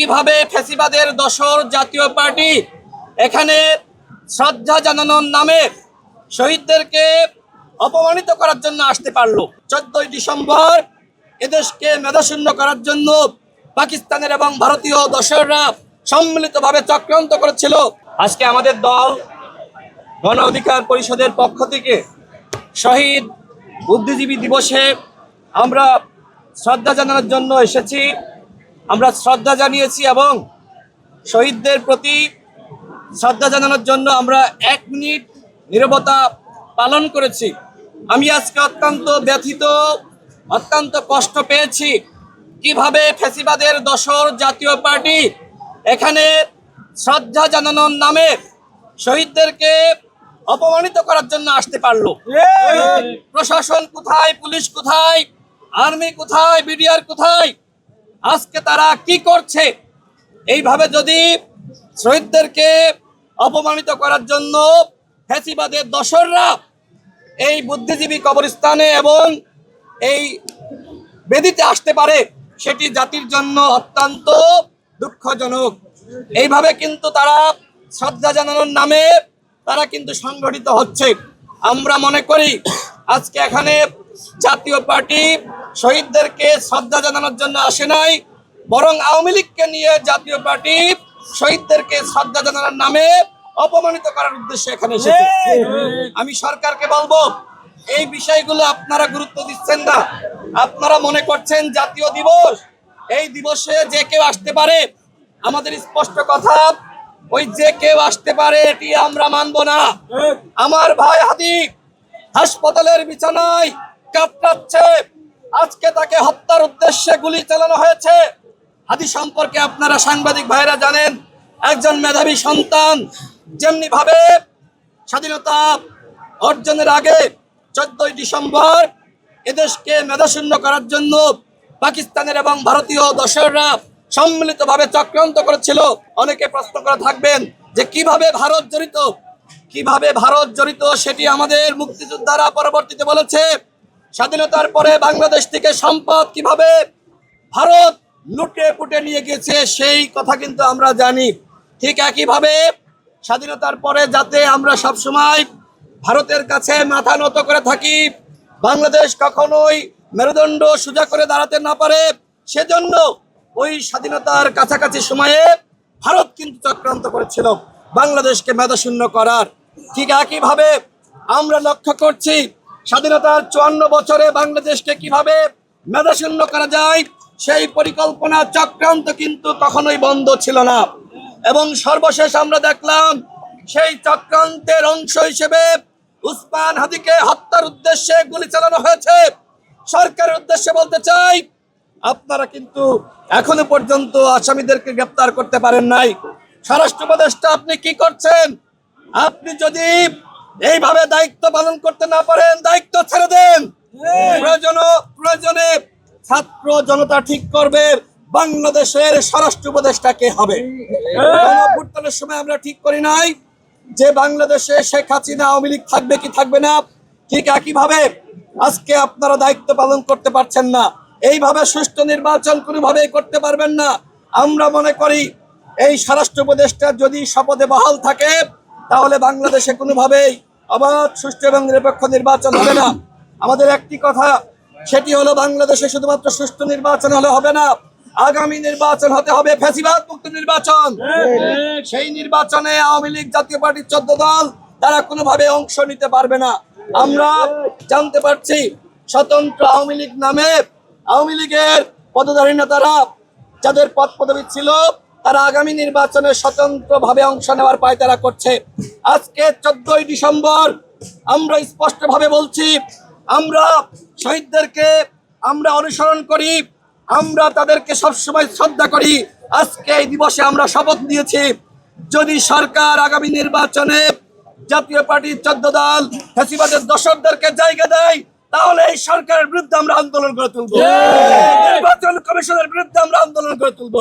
কীভাবে ফ্যাসিবাদের দশর জাতীয় পার্টি এখানে শ্রদ্ধা জানানোর নামে শহীদদেরকে অপমানিত করার জন্য আসতে পারল? চোদ্দই ডিসেম্বর এদেশকে মেধাশূন্য করার জন্য পাকিস্তানের এবং ভারতীয় দশররা সম্মিলিতভাবে চক্রান্ত করেছিল। আজকে আমাদের দল গণ অধিকার পরিষদের পক্ষ থেকে শহীদ বুদ্ধিজীবী দিবসে আমরা শ্রদ্ধা জানানোর জন্য এসেছি। আমরা শ্রদ্ধা জানিয়েছি এবং শহীদদের প্রতি শ্রদ্ধা জানানোর জন্য আমরা এক মিনিট নীরবতা পালন করেছি। আমি আজকে অত্যন্ত ব্যথিত অত্যন্ত কষ্ট পেয়েছি কীভাবে ফ্যাসিবাদের দশর জাতীয় পার্টি এখানে শ্রদ্ধা জানানোর নামে শহীদদেরকে অপমানিত করার জন্য আসতে পারল। প্রশাসন কোথায় পুলিশ কোথায় আর্মি কোথায় বিডিআর কোথায়? আজকে তারা কি করছে? এইভাবে যদি শহীদদেরকে অপমানিত করার জন্য ফ্যাসিবাদের দশররা এই বুদ্ধিজীবী কবরস্থানে এবং এই বেদিতে আসতে পারে, সেটি জাতির জন্য অত্যন্ত দুঃখজনক। এইভাবে কিন্তু তারা শ্রদ্ধা জানানোর নামে তারা কিন্তু সংগঠিত হচ্ছে। আমরা মনে করি আজকে এখানে জাতীয় পার্টি শহীদদেরকে শ্রদ্ধা জানানোর জন্য আসে নাই, বরং আওয়ামী লীগকে নিয়ে জাতীয় পার্টি শহীদদেরকে শ্রদ্ধা জানানোর নামে অপমানিত করার উদ্দেশ্যে এখানে এসেছে। আমি সরকারকে বলব, এই বিষয়গুলো আপনারা গুরুত্ব দিচ্ছেন না। আপনারা মনে করছেন জাতীয় দিবস, এই দিবসে যে কেউ আসতে পারে, আমাদের স্পষ্ট কথা, ওই যে কেউ আসতে পারে, এটি আমরা মানব না। আমার ভাই হাদি, হাসপাতালের বিছানায় কাতরাচ্ছে। আজকে তাকে হত্যার উদ্দেশ্যে গুলি চালানো হয়েছে। হাদি সম্পর্কে আপনারা সাংবাদিক ভাইরা জানেন, একজন মেধাবী সন্তান যেমনি ভাবে স্বাধীনতা অর্জনের আগে চোদ্দই ডিসেম্বর এদেশকে মেধাশূন্য করার জন্য পাকিস্তানের এবং ভারতীয় দশররা সম্মিলিতভাবে চক্রান্ত করেছিল। অনেকে প্রশ্ন করে থাকবেন যে কীভাবে ভারত জড়িত? কীভাবে ভারত জড়িত? সেটি আমাদের মুক্তিযোদ্ধারা পরবর্তীতে বলেছে। স্বাধীনতার পরে বাংলাদেশ থেকে সম্পদ কীভাবে ভারত লুটে পুটে নিয়ে গেছে সেই কথা কিন্তু আমরা জানি। ঠিক একইভাবে স্বাধীনতার পরে যাতে আমরা সবসময় ভারতের কাছে মাথা নত করে থাকি, বাংলাদেশ কখনোই মেরুদণ্ড সোজা করে দাঁড়াতে না পারে, সেজন্য ওই স্বাধীনতার কাছাকাছি সময়ে ভারত কিন্তু চক্রান্ত করেছিল, বাংলাদেশকে মেধাশূন্য করার। ঠিক একইভাবে আমরা লক্ষ্য করছি স্বাধীনতার চুয়ান্ন বছরে বাংলাদেশকে কীভাবে মেধাশূন্য করা যায়, সেই পরিকল্পনা চক্রান্ত কিন্তু কখনোই বন্ধ ছিল না। এবং সর্বশেষ আমরা দেখলাম, সেই চক্রান্তের অংশ হিসেবে উসমান হাদিকে হত্যার উদ্দেশ্যে গুলি চালানো হয়েছে। সরকারের উদ্দেশ্যে বলতে চাই, আপনারা কিন্তু এখনও পর্যন্ত আসামিদেরকে গ্রেপ্তার করতে পারেন নাই। স্বরাষ্ট্র উপদেষ্টা, আপনি কি করছেন? আপনি যদি এইভাবে দায়িত্ব পালন করতে না পারেন দায়িত্ব ছেড়ে দেন। প্রয়োজন প্রয়োজনে ছাত্র জনতা ঠিক করবে বাংলাদেশের স্বরাষ্ট্র উপদেষ্টা কে হবে? গণঅভ্যুত্থানের সময় আমরা ঠিক করি নাই যে বাংলাদেশে শেখ হাসিনা আওয়ামী লীগ থাকবে কি থাকবে না। ঠিক একইভাবে আজকে আপনারা দায়িত্ব পালন করতে পারছেন না। এইভাবে সুষ্ঠু নির্বাচন কোনোভাবেই করতে পারবেন না। আমরা মনে করি এই স্বরাষ্ট্র উপদেষ্টা যদি শপথে বহাল থাকে তাহলে বাংলাদেশে কোনোভাবেই অবাধ, সুষ্ঠু এবং নিরপেক্ষ নির্বাচন হবে না। আমাদের একটি কথা, সেটি হলো বাংলাদেশে শুধুমাত্র সুষ্ঠু নির্বাচন হলে হবে না, আগামী নির্বাচন হতে হবে ফ্যাসিবাদ মুক্ত নির্বাচন। সেই নির্বাচনে আওয়ামী লীগ, জাতীয় পার্টির চোদ্দ দল, তারা কোনোভাবে অংশ নিতে পারবে না। আমরা জানতে পারছি, স্বতন্ত্র আওয়ামী লীগ নামে আওয়ামী লীগের পদধারী নেতারা যাদের পদ পদবী ছিল তারা আগামী নির্বাচনে স্বতন্ত্রভাবে অংশ নেওয়ার পায়তারা করছে। আজকে চোদ্দই ডিসেম্বর আমরা স্পষ্টভাবে বলছি আমরা শহীদদেরকে আমরা অনুসরণ করি আমরা তাদেরকে সবসময় শ্রদ্ধা করি। আজকে এই দিবসে আমরা শপথ নিয়েছি যদি সরকার আগামী নির্বাচনে জাতীয় পার্টির চোদ্দ দল ফ্যাসিবাদের দশকদেরকে জায়গা দেয় তাহলে এই সরকারের বিরুদ্ধে আমরা আন্দোলন করে তুলবো। নির্বাচন কমিশনের বিরুদ্ধে আমরা আন্দোলন করে তুলবো।